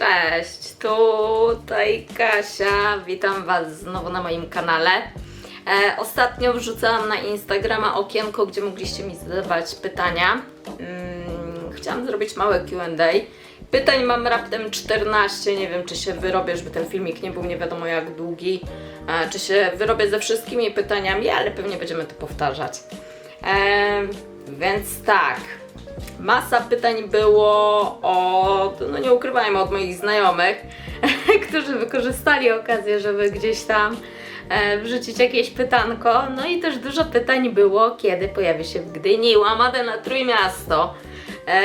Cześć, tutaj Kasia, witam Was znowu na moim kanale. E, ostatnio wrzucałam na Instagrama okienko, gdzie mogliście mi zadawać pytania. Mm, chciałam zrobić małe Q&A. Pytań mam raptem 14, nie wiem czy się wyrobię, żeby ten filmik nie był nie wiadomo jak długi, e, czy się wyrobię ze wszystkimi pytaniami, ale pewnie będziemy to powtarzać. E, więc tak, Masa pytań było od, no nie ukrywajmy, od moich znajomych, którzy wykorzystali okazję, żeby gdzieś tam e, wrzucić jakieś pytanko. No i też dużo pytań było, kiedy pojawi się w Gdyni łamane na Trójmiasto. E,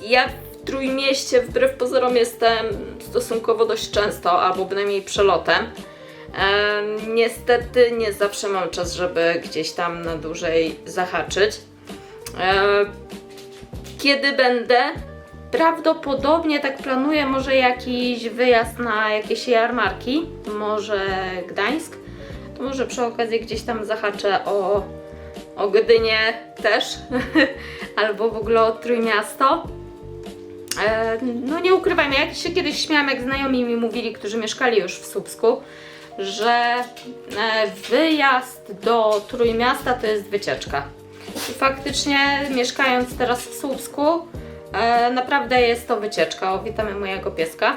ja w Trójmieście wbrew pozorom jestem stosunkowo dość często, albo bynajmniej przelotem. E, niestety nie zawsze mam czas, żeby gdzieś tam na dłużej zahaczyć. Kiedy będę? Prawdopodobnie tak planuję może jakiś wyjazd na jakieś jarmarki, może Gdańsk. To może przy okazji gdzieś tam zahaczę o, o Gdynię też, albo w ogóle o Trójmiasto. E, no nie ukrywajmy, jak się kiedyś śmiałam, jak znajomi mi mówili, którzy mieszkali już w Słupsku, że e, wyjazd do Trójmiasta to jest wycieczka. I faktycznie mieszkając teraz w Słupsku, e, naprawdę jest to wycieczka. O, witamy mojego pieska.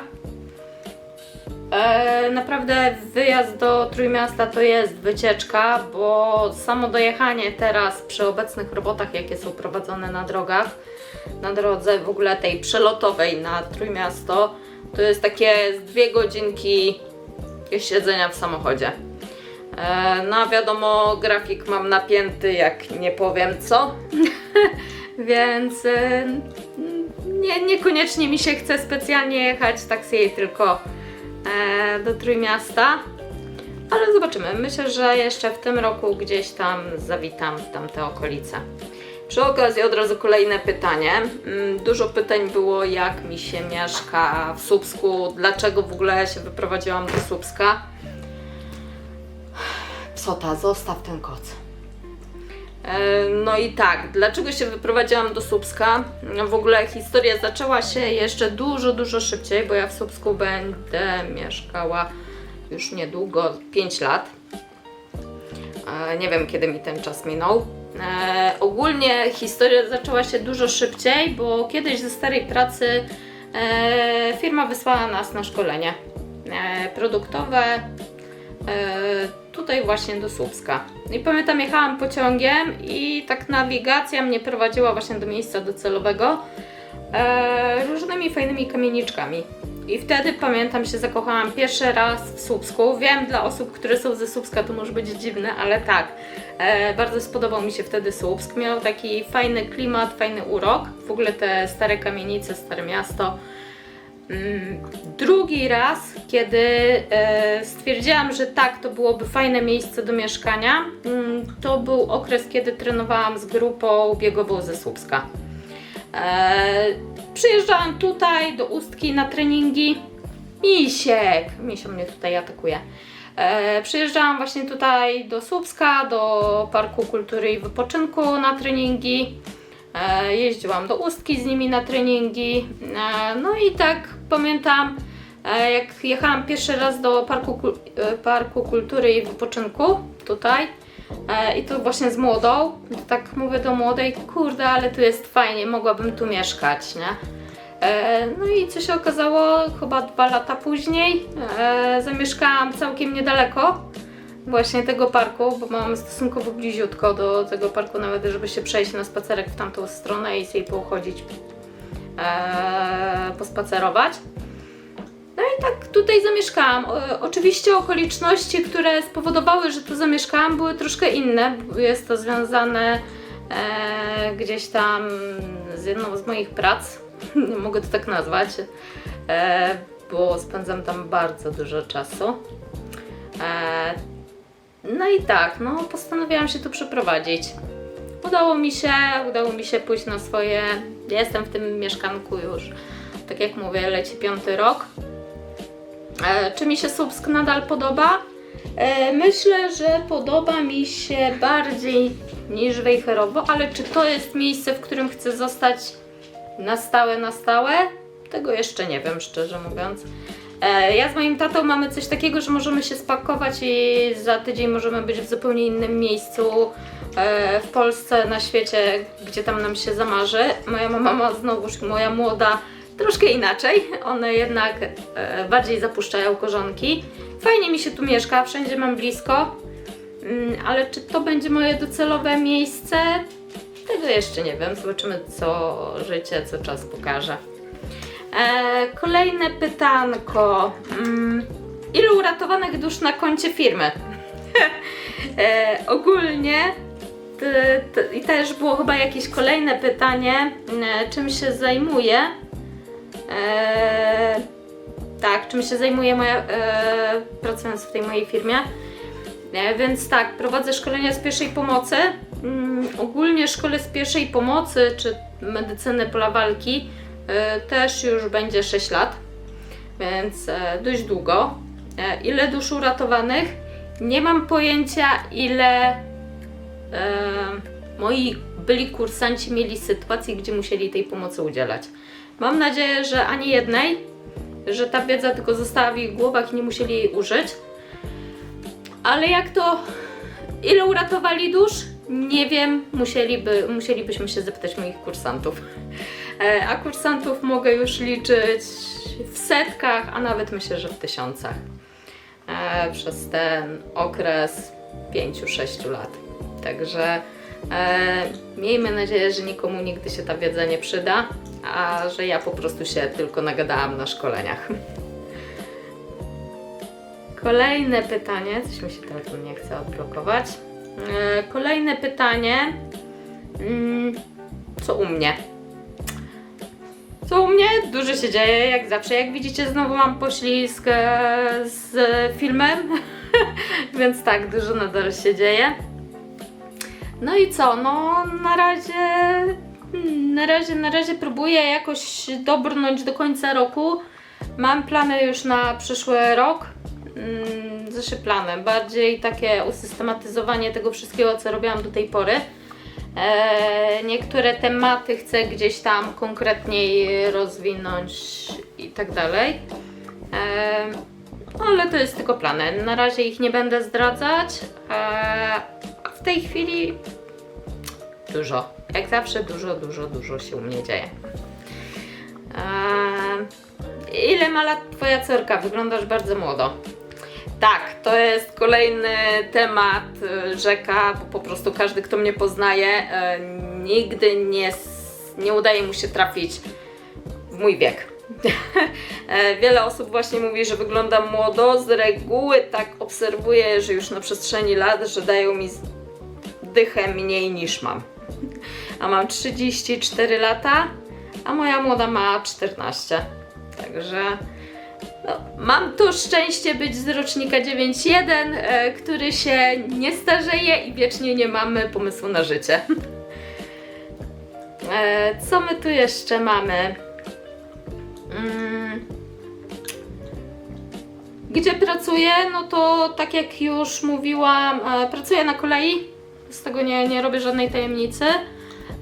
E, naprawdę wyjazd do Trójmiasta to jest wycieczka, bo samo dojechanie teraz przy obecnych robotach, jakie są prowadzone na drogach, na drodze w ogóle tej przelotowej na Trójmiasto, to jest takie dwie godzinki siedzenia w samochodzie. E, No wiadomo, grafik mam napięty jak nie powiem co, więc e, nie, niekoniecznie mi się chce specjalnie jechać tak sobie tylko e, do Trójmiasta, ale zobaczymy. Myślę, że jeszcze w tym roku gdzieś tam zawitam tamte okolice. Przy okazji od razu kolejne pytanie. Mm, Dużo pytań było, jak mi się mieszka w Słupsku, dlaczego w ogóle się wyprowadziłam do Słupska. Psota, zostaw ten koc. E, No i tak, dlaczego się wyprowadziłam do Słupska? W ogóle historia zaczęła się jeszcze dużo, dużo szybciej, bo ja w Słupsku będę mieszkała już niedługo, 5 lat. E, Nie wiem, kiedy mi ten czas minął. E, ogólnie historia zaczęła się dużo szybciej, bo kiedyś ze starej pracy firma wysłała nas na szkolenie produktowe tutaj właśnie do Słupska. I pamiętam, jechałam pociągiem i tak nawigacja mnie prowadziła właśnie do miejsca docelowego e, różnymi fajnymi kamieniczkami. I wtedy pamiętam się zakochałam pierwszy raz w Słupsku. Wiem, dla osób, które są ze Słupska to może być dziwne, ale tak, e, bardzo spodobał mi się wtedy Słupsk. Miał taki fajny klimat, fajny urok. W ogóle te stare kamienice, stare miasto. Mm, Drugi raz, kiedy e, stwierdziłam, że tak, to byłoby fajne miejsce do mieszkania, mm, to był okres, kiedy trenowałam z grupą biegową ze Słupska. E, przyjeżdżałam tutaj do Ustki na treningi. Misiek! Misio mnie tutaj atakuje. E, przyjeżdżałam właśnie tutaj do Słupska, do Parku Kultury i Wypoczynku na treningi. E, jeździłam do Ustki z nimi na treningi. E, no i tak pamiętam, e, jak jechałam pierwszy raz do Parku, e, Parku Kultury i Wypoczynku tutaj. E, I to właśnie z młodą. To tak mówię do młodej, kurde, ale tu jest fajnie, mogłabym tu mieszkać, nie? No i co się okazało, chyba dwa lata później zamieszkałam całkiem niedaleko właśnie tego parku, bo mam stosunkowo bliziutko do tego parku, nawet żeby się przejść na spacerek w tamtą stronę i sobie pochodzić, e, pospacerować. No i tak tutaj zamieszkałam. O, oczywiście okoliczności, które spowodowały, że tu zamieszkałam, były troszkę inne. Jest to związane e, gdzieś tam z jedną z moich prac, mogę to tak nazwać, e, bo spędzam tam bardzo dużo czasu. E, no i tak, no postanowiłam się tu przeprowadzić. Udało mi się, udało mi się pójść na swoje. Jestem w tym mieszkanku już, tak jak mówię, leci piąty rok. E, czy mi się Słupsk nadal podoba? E, myślę, że podoba mi się bardziej niż Wejherowo, ale czy to jest miejsce, w którym chcę zostać na stałe, na stałe? tego jeszcze nie wiem, szczerze mówiąc. E, ja z moim tatą mamy coś takiego, że możemy się spakować i za tydzień możemy być w zupełnie innym miejscu e, w Polsce, na świecie, gdzie tam nam się zamarzy. Moja mama ma znowuż, moja młoda, troszkę inaczej. One jednak e, bardziej zapuszczają korzonki. Fajnie mi się tu mieszka, wszędzie mam blisko. Mm, ale czy to będzie moje docelowe miejsce? Tego jeszcze nie wiem. Zobaczymy, co życie, co czas pokaże. E, kolejne pytanko. Mm, ilu uratowanych dusz na koncie firmy? e, ogólnie i też było chyba jakieś kolejne pytanie, e, czym się zajmuję. E, tak, czym się zajmuje moja, e, pracując w tej mojej firmie. E, Więc tak, prowadzę szkolenia z pierwszej pomocy. Mm, ogólnie szkole z pierwszej pomocy czy medycyny pola walki też już będzie 6 lat, więc e, dość długo. E, ile dusz uratowanych? Nie mam pojęcia, ile e, moi byli kursanci mieli sytuacji, gdzie musieli tej pomocy udzielać. Mam nadzieję, że ani jednej, że ta wiedza tylko została w ich głowach i nie musieli jej użyć. Ale jak to, ile uratowali dusz? Nie wiem, musieliby, musielibyśmy się zapytać moich kursantów. E, A kursantów mogę już liczyć w setkach, a nawet myślę, że w tysiącach. E, Przez ten okres 5-6 lat. Także e, miejmy nadzieję, że nikomu nigdy się ta wiedza nie przyda, a że ja po prostu się tylko nagadałam na szkoleniach. Kolejne pytanie, coś mi się telefon nie chce odblokować. Kolejne pytanie. Mm, Co u mnie? Co u mnie? Dużo się dzieje, jak zawsze. Jak widzicie, znowu mam poślizg e, z filmem, więc tak, dużo nadal się dzieje. No i co? No na razie, na razie, na razie próbuję jakoś dobrnąć do końca roku. Mam plany już na przyszły rok. Mm, Znaczy plany, bardziej takie usystematyzowanie tego wszystkiego, co robiłam do tej pory. E, niektóre tematy chcę gdzieś tam konkretniej rozwinąć i tak dalej. E, ale to jest tylko plany. Na razie ich nie będę zdradzać. E, a w tej chwili dużo. Jak zawsze dużo, dużo, dużo się u mnie dzieje. Ile ma lat Twoja córka? Wyglądasz bardzo młodo. Tak, to jest kolejny temat y, rzeka, bo po prostu każdy, kto mnie poznaje, e, nigdy nie, nie udaje mu się trafić w mój wiek. E, Wiele osób właśnie mówi, że wyglądam młodo. Z reguły tak obserwuję, że już na przestrzeni lat, że dają mi dychę mniej niż mam. A mam 34 lata, a moja młoda ma 14. Także no, mam to szczęście być z rocznika 9.1, e, który się nie starzeje i wiecznie nie mamy pomysłu na życie. E, co my tu jeszcze mamy? Mm. Gdzie pracuję? No to tak jak już mówiłam, e, pracuję na kolei. Z tego nie, nie robię żadnej tajemnicy.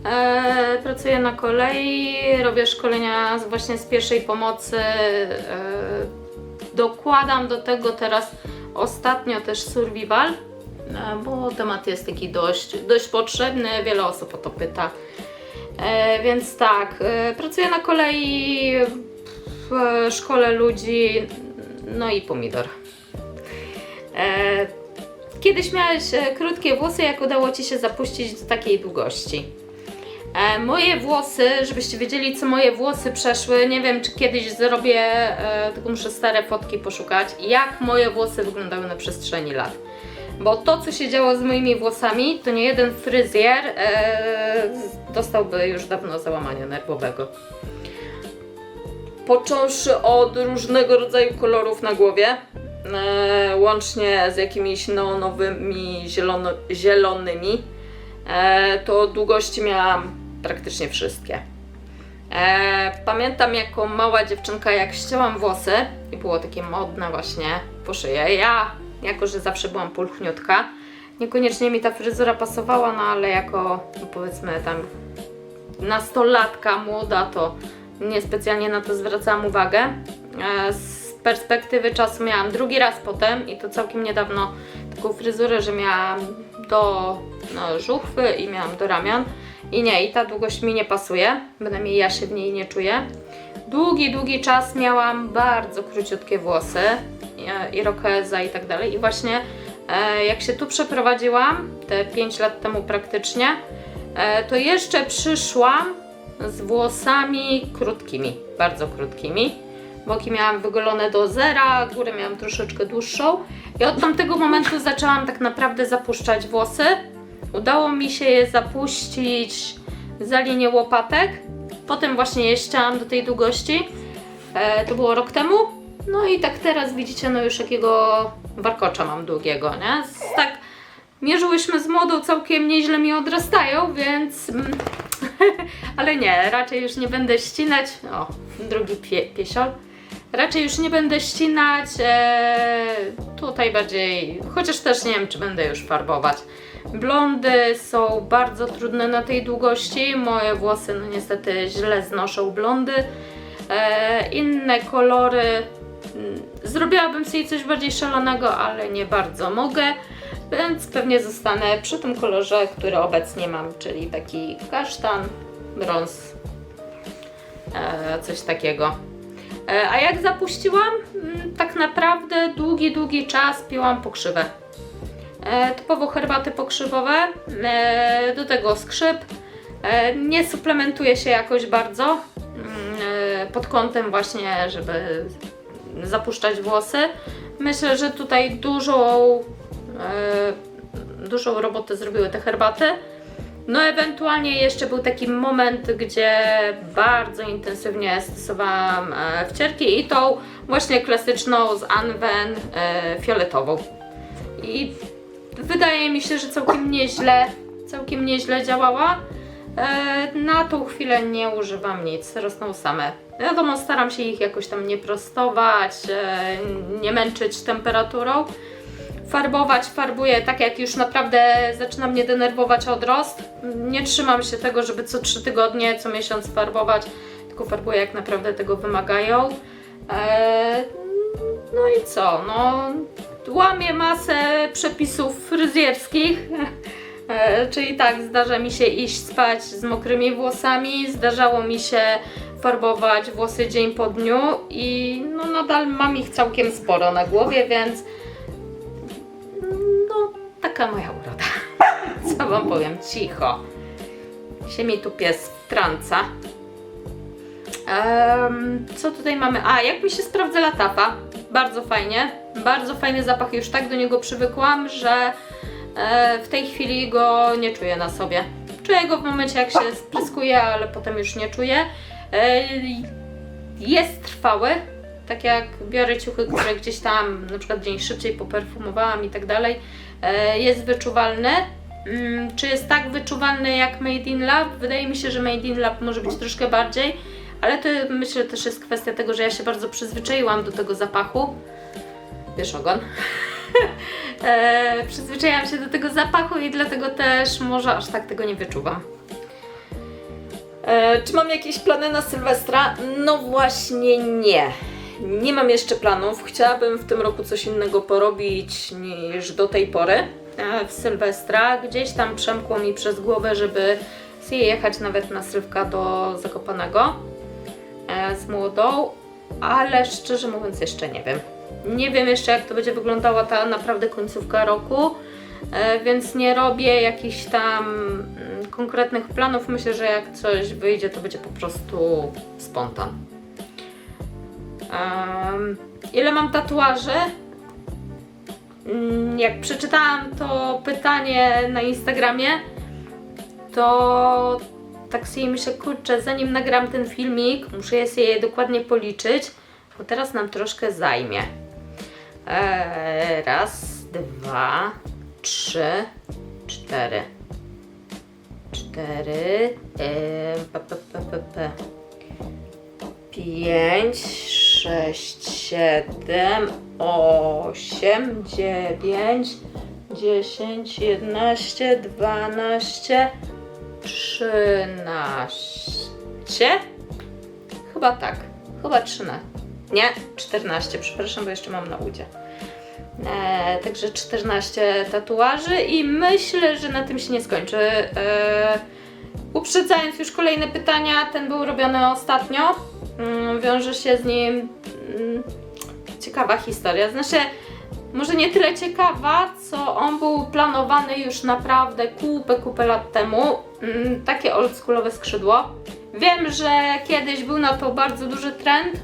E, pracuję na kolei, robię szkolenia właśnie z pierwszej pomocy. E, dokładam do tego teraz ostatnio też survival, e, bo temat jest taki dość, dość potrzebny, wiele osób o to pyta. E, więc tak, e, pracuję na kolei w szkole ludzi, no i pomidor. E, kiedyś miałeś e, krótkie włosy, jak udało Ci się zapuścić do takiej długości? E, moje włosy, żebyście wiedzieli, co moje włosy przeszły, nie wiem, czy kiedyś zrobię, e, tylko muszę stare fotki poszukać, jak moje włosy wyglądały na przestrzeni lat. Bo to, co się działo z moimi włosami, to nie jeden fryzjer e, dostałby już dawno załamania nerwowego. Począwszy od różnego rodzaju kolorów na głowie, e, łącznie z jakimiś neonowymi, zielono, zielonymi, e, to długości miałam praktycznie wszystkie. E, pamiętam jako mała dziewczynka, jak ścięłam włosy i było takie modne właśnie po szyję. Ja, jako że zawsze byłam pulchniutka, niekoniecznie mi ta fryzura pasowała, no ale jako no powiedzmy tam nastolatka młoda, to niespecjalnie na to zwracałam uwagę. E, Z perspektywy czasu miałam drugi raz potem i to całkiem niedawno taką fryzurę, że miałam do no, żuchwy i miałam do ramion. I nie, i ta długość mi nie pasuje, bynajmniej ja się w niej nie czuję. Długi, długi czas miałam bardzo króciutkie włosy, e, irokeza i tak dalej. I właśnie e, jak się tu przeprowadziłam, te 5 lat temu praktycznie, e, to jeszcze przyszłam z włosami krótkimi, bardzo krótkimi. Boki miałam wygolone do zera, górę miałam troszeczkę dłuższą. I od tamtego momentu zaczęłam tak naprawdę zapuszczać włosy. Udało mi się je zapuścić za linię łopatek. Potem właśnie je ścięłam do tej długości. E, to było rok temu. No i tak teraz widzicie, no już jakiego warkocza mam długiego, nie? Z, tak mierzyłyśmy z modą, całkiem nieźle mi odrastają, więc... mm, Ale nie, raczej już nie będę ścinać. O, drugi pie, piesiol. Raczej już nie będę ścinać. E, tutaj bardziej, chociaż też nie wiem, czy będę już farbować. Blondy są bardzo trudne na tej długości. Moje włosy, no niestety, źle znoszą blondy. E, inne kolory. mm, Zrobiłabym sobie coś bardziej szalonego, ale nie bardzo mogę. Więc pewnie zostanę przy tym kolorze, który obecnie mam, czyli taki kasztan, brąz, e, coś takiego. E, a jak zapuściłam? Mm, Tak naprawdę długi, długi czas piłam pokrzywę. E, typowo herbaty pokrzywowe, e, do tego skrzyp. E, nie suplementuję się jakoś bardzo mm, pod kątem właśnie, żeby zapuszczać włosy. Myślę, że tutaj dużą, dużą robotę zrobiły te herbaty. No ewentualnie jeszcze był taki moment, gdzie bardzo intensywnie stosowałam wcierki i tą właśnie klasyczną z Anwen fioletową. I wydaje mi się, że całkiem nieźle, całkiem nieźle działała. E, na tą chwilę nie używam nic, rosną same. Wiadomo, staram się ich jakoś tam nie prostować, e, nie męczyć temperaturą. Farbować farbuję tak jak już naprawdę zaczyna mnie denerwować odrost. Nie trzymam się tego, żeby co 3 tygodnie, co miesiąc farbować, tylko farbuję jak naprawdę tego wymagają. E, no i co? No, łamię masę przepisów fryzjerskich. E, Czyli tak, zdarza mi się iść spać z mokrymi włosami, zdarzało mi się farbować włosy dzień po dniu i no nadal mam ich całkiem sporo na głowie, więc no taka moja uroda. Co wam powiem? Cicho. Się mi tu pies wtrąca. Em, co tutaj mamy? A, jak mi się sprawdza latafa? Bardzo fajnie. Bardzo fajny zapach. Już tak do niego przywykłam, że e, w tej chwili go nie czuję na sobie. Czuję go w momencie, jak się spryskuje, ale potem już nie czuję. E, jest trwały. Tak jak biorę ciuchy, które gdzieś tam na przykład dzień szybciej poperfumowałam i tak dalej, e, jest wyczuwalny. Mm, Czy jest tak wyczuwalny jak Made in Lab? Wydaje mi się, że Made in Lab może być troszkę bardziej, ale to myślę też jest kwestia tego, że ja się bardzo przyzwyczaiłam do tego zapachu. Wiesz ogon. e, przyzwyczaiłam się do tego zapachu i dlatego też może aż tak tego nie wyczuwam. E, czy mam jakieś plany na Sylwestra? No właśnie nie. Nie mam jeszcze planów. Chciałabym w tym roku coś innego porobić niż do tej pory. E, w Sylwestra gdzieś tam przemkło mi przez głowę, żeby sobie jechać nawet na Sylwka do Zakopanego e, z młodą, ale szczerze mówiąc jeszcze nie wiem. Nie wiem jeszcze jak to będzie wyglądała ta naprawdę końcówka roku, e, więc nie robię jakichś tam mm, konkretnych planów. Myślę, że jak coś wyjdzie, to będzie po prostu spontan. Ile mam tatuaży? Mm, Jak przeczytałam to pytanie na Instagramie, to tak sobie myślę, kurczę, zanim nagram ten filmik, muszę je sobie dokładnie policzyć, bo teraz nam troszkę zajmie. Eee, raz, dwa, trzy, cztery. Cztery. Eee, p, p, p, p. Pięć, sześć, siedem, osiem, dziewięć, dziesięć, jedenaście, dwanaście, trzynaście. chyba tak. Chyba 13. Nie, 14, przepraszam, bo jeszcze mam na udzie. E, także 14 tatuaży i myślę, że na tym się nie skończy. E, uprzedzając już kolejne pytania, ten był robiony ostatnio. Mm, wiąże się z nim mm, ciekawa historia. Znaczy, może nie tyle ciekawa, co on był planowany już naprawdę kupę, kupę lat temu. Mm, takie oldschoolowe skrzydło. Wiem, że kiedyś był na to bardzo duży trend.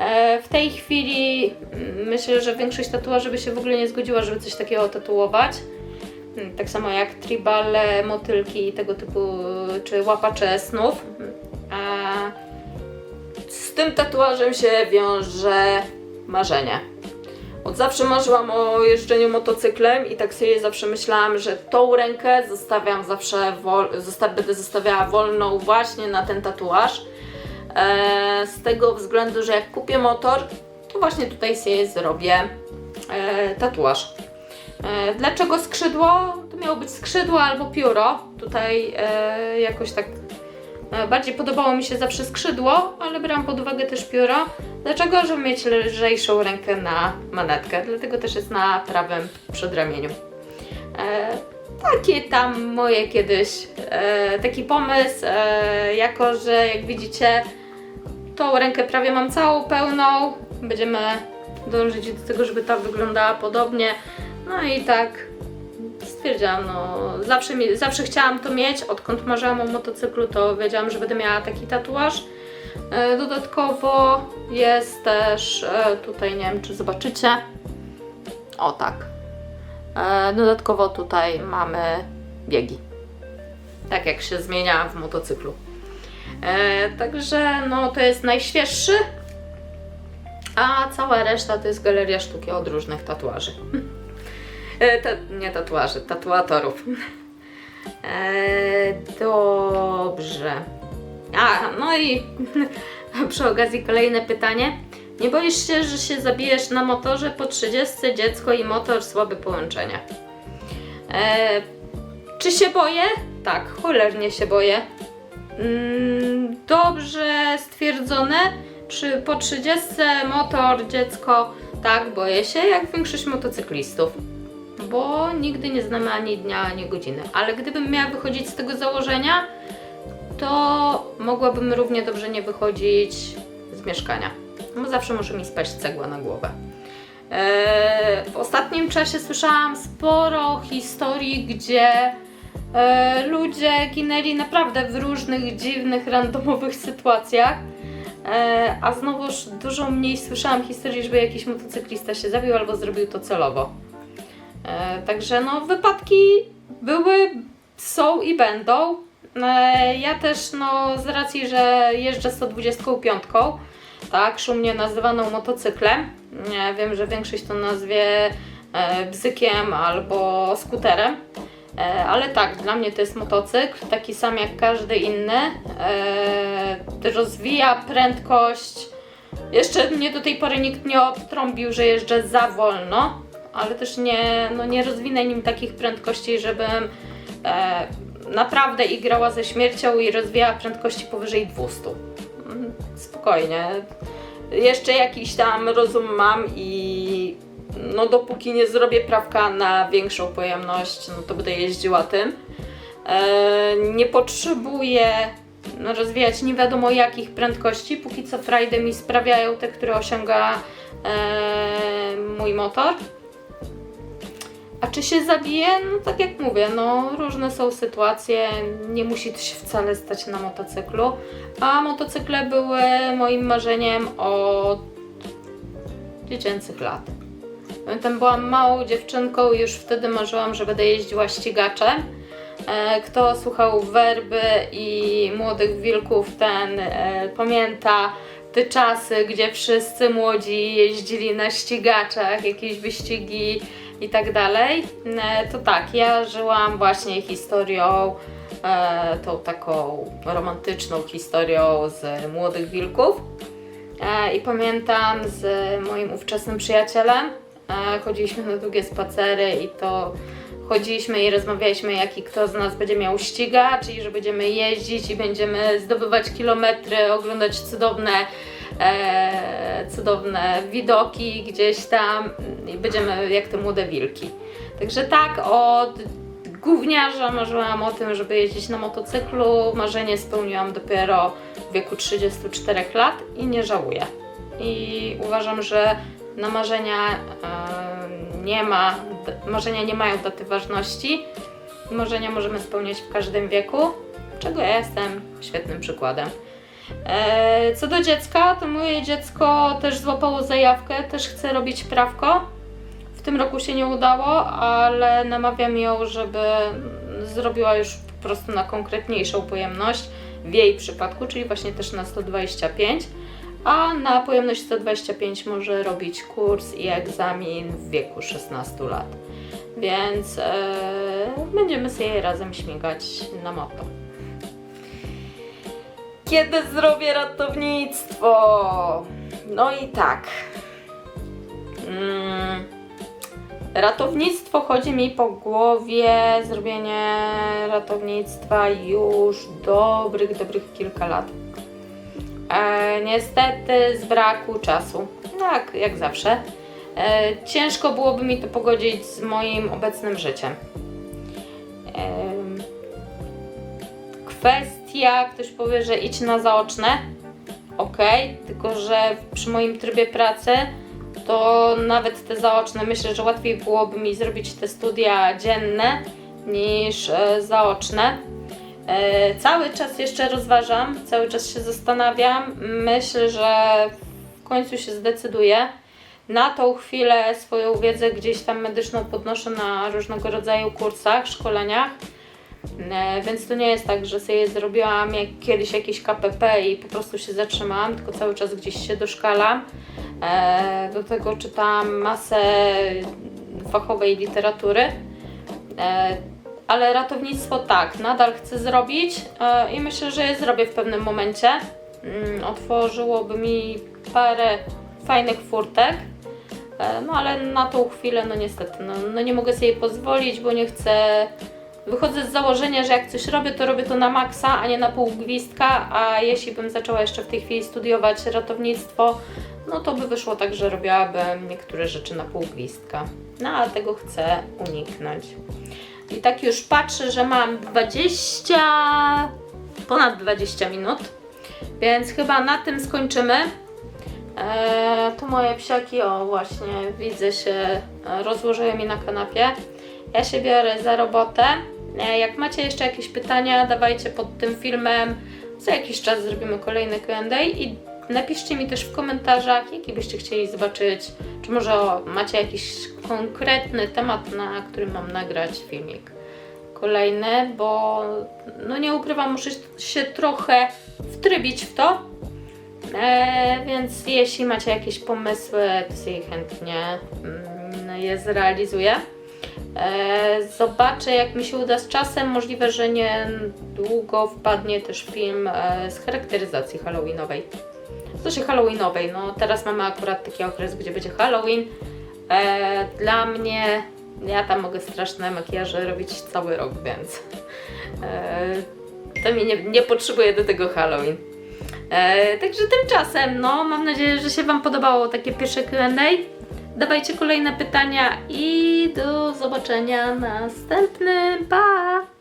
E, W tej chwili mm, myślę, że większość tatuaży by się w ogóle nie zgodziła, żeby coś takiego tatuować. Mm, Tak samo jak tribale, motylki tego typu, czy łapacze snów. A z tym tatuażem się wiąże marzenie. Od zawsze marzyłam o jeżdżeniu motocyklem i tak sobie zawsze myślałam, że tą rękę zostawiam zawsze, wol- zosta- będę zostawiała wolną właśnie na ten tatuaż. E, z tego względu, że jak kupię motor, to właśnie tutaj sobie zrobię e, tatuaż. E, dlaczego skrzydło? To miało być skrzydło albo pióro. Tutaj e, jakoś tak e, bardziej podobało mi się zawsze skrzydło, ale brałam pod uwagę też pióro. Dlaczego? Żeby mieć lżejszą rękę na manetkę. Dlatego też jest na prawym przedramieniu. E, takie tam moje kiedyś e, taki pomysł, e, jako że jak widzicie, tą rękę prawie mam całą pełną. Będziemy dążyć do tego, żeby ta wyglądała podobnie. No i tak stwierdziłam, no zawsze, mi, zawsze chciałam to mieć, odkąd marzyłam o motocyklu, to wiedziałam, że będę miała taki tatuaż. E, Dodatkowo jest też, e, tutaj nie wiem czy zobaczycie, o tak, E, dodatkowo tutaj mamy biegi, tak jak się zmienia w motocyklu. E, Także no to jest najświeższy, a cała reszta to jest galeria sztuki od różnych tatuaży. E, Ta, nie tatuaży, tatuatorów. E, dobrze. A, no i przy okazji kolejne pytanie. Nie boisz się, że się zabijesz na motorze po 30 dziecko i motor słabe połączenie? E, czy się boję? Tak, cholernie się boję. Mm, dobrze stwierdzone. Przy, po 30 motor, dziecko, tak, boję się, jak większość motocyklistów. Bo nigdy nie znamy ani dnia, ani godziny. Ale gdybym miała wychodzić z tego założenia, to mogłabym równie dobrze nie wychodzić z mieszkania. Bo zawsze może mi spaść cegła na głowę. Eee, w ostatnim czasie słyszałam sporo historii, gdzie e, ludzie ginęli naprawdę w różnych dziwnych, randomowych sytuacjach. E, a znowuż dużo mniej słyszałam historii, żeby jakiś motocyklista się zabił albo zrobił to celowo. E, także no, wypadki były, są i będą. E, ja też, no, z racji, że jeżdżę 125, tak, szumnie nazywaną motocyklem. Ja wiem, że większość to nazwie e, bzykiem albo skuterem. E, ale tak, dla mnie to jest motocykl, taki sam jak każdy inny. E, rozwija prędkość. Jeszcze mnie do tej pory nikt nie obtrąbił, że jeżdżę za wolno, ale też nie, no nie rozwinę nim takich prędkości, żebym e, naprawdę igrała ze śmiercią i rozwijała prędkości powyżej 200. Mm, Spokojnie. Jeszcze jakiś tam rozum mam i no dopóki nie zrobię prawka na większą pojemność, no to będę jeździła tym. E, nie potrzebuję no, rozwijać nie wiadomo jakich prędkości, póki co frajdy mi sprawiają te, które osiąga e, mój motor. A czy się zabije? No tak jak mówię, no różne są sytuacje, nie musi to się wcale stać na motocyklu. A motocykle były moim marzeniem od dziecięcych lat. Pamiętam, byłam małą dziewczynką i już wtedy marzyłam, że będę jeździła ścigaczem. E, Kto słuchał werby i młodych wilków, ten e, pamięta te czasy, gdzie wszyscy młodzi jeździli na ścigaczach, jakieś wyścigi i tak dalej. E, To tak, ja żyłam właśnie historią, tą taką romantyczną historią z młodych wilków. I pamiętam z moim ówczesnym przyjacielem, chodziliśmy na długie spacery i to chodziliśmy i rozmawialiśmy, jaki kto z nas będzie miał ściga, czyli że będziemy jeździć i będziemy zdobywać kilometry, oglądać cudowne, e, cudowne widoki gdzieś tam i będziemy jak te młode wilki. Także tak, od gówniarza marzyłam o tym, żeby jeździć na motocyklu. Marzenie spełniłam dopiero w wieku 34 lat i nie żałuję. I uważam, że na marzenia nie ma, marzenia nie mają daty ważności. Marzenia możemy spełniać w każdym wieku, czego ja jestem świetnym przykładem. E, co do dziecka, to moje dziecko też złapało zajawkę, też chce robić prawko. W tym roku się nie udało, ale namawiam ją, żeby zrobiła już po prostu na konkretniejszą pojemność w jej przypadku, czyli właśnie też na 125, a na pojemność 125 może robić kurs i egzamin w wieku 16 lat. Więc e, będziemy sobie razem śmigać na moto. Kiedy zrobię ratownictwo? No i tak. Mm. Ratownictwo chodzi mi po głowie, zrobienie ratownictwa już dobrych, dobrych kilka lat. E, niestety z braku czasu, tak jak zawsze. E, ciężko byłoby mi to pogodzić z moim obecnym życiem. Em, kwestia, ktoś powie, że idź na zaoczne. Ok, tylko że przy moim trybie pracy to nawet te zaoczne myślę, że łatwiej byłoby mi zrobić te studia dzienne niż e, zaoczne. E, cały czas jeszcze rozważam, cały czas się zastanawiam. Myślę, że w końcu się zdecyduję. Na tą chwilę swoją wiedzę gdzieś tam medyczną podnoszę na różnego rodzaju kursach, szkoleniach. E, Więc to nie jest tak, że sobie zrobiłam jak kiedyś jakieś KPP i po prostu się zatrzymałam, tylko cały czas gdzieś się doszkalam. E, Do tego czytałam masę fachowej literatury. Ale ratownictwo tak, nadal chcę zrobić e, i myślę, że je zrobię w pewnym momencie. Mm, Otworzyłoby mi parę fajnych furtek. E, No ale na tą chwilę, no niestety, no, no nie mogę sobie pozwolić, bo nie chcę. Wychodzę z założenia, że jak coś robię, to robię to na maksa, a nie na pół gwizdka, a jeśli bym zaczęła jeszcze w tej chwili studiować ratownictwo, no to by wyszło tak, że robiłabym niektóre rzeczy na pół gwizdka. No a tego chcę uniknąć. I tak już patrzę, że mam 20, ponad 20 minut, więc chyba na tym skończymy. Eee, tu moje psiaki, o właśnie, widzę się, e, rozłożyły mi na kanapie. Ja się biorę za robotę. E, Jak macie jeszcze jakieś pytania, dawajcie pod tym filmem. Za jakiś czas zrobimy kolejny Q&A i napiszcie mi też w komentarzach, jaki byście chcieli zobaczyć, czy może macie jakiś konkretny temat, na którym mam nagrać filmik kolejny, bo no nie ukrywam, muszę się trochę wtrybić w to. E, więc jeśli macie jakieś pomysły, to sobie chętnie mm, je zrealizuję. E, zobaczę, jak mi się uda z czasem. Możliwe, że nie długo wpadnie też film e, z charakteryzacji halloweenowej. Znaczy halloweenowej, no teraz mamy akurat taki okres, gdzie będzie Halloween. E, dla mnie, ja tam mogę straszne makijaże robić cały rok, więc e, to mi nie, nie potrzebuje do tego Halloween. E, także tymczasem, no, mam nadzieję, że się Wam podobało takie pierwsze QA. Dawajcie kolejne pytania i do zobaczenia następnym. Pa!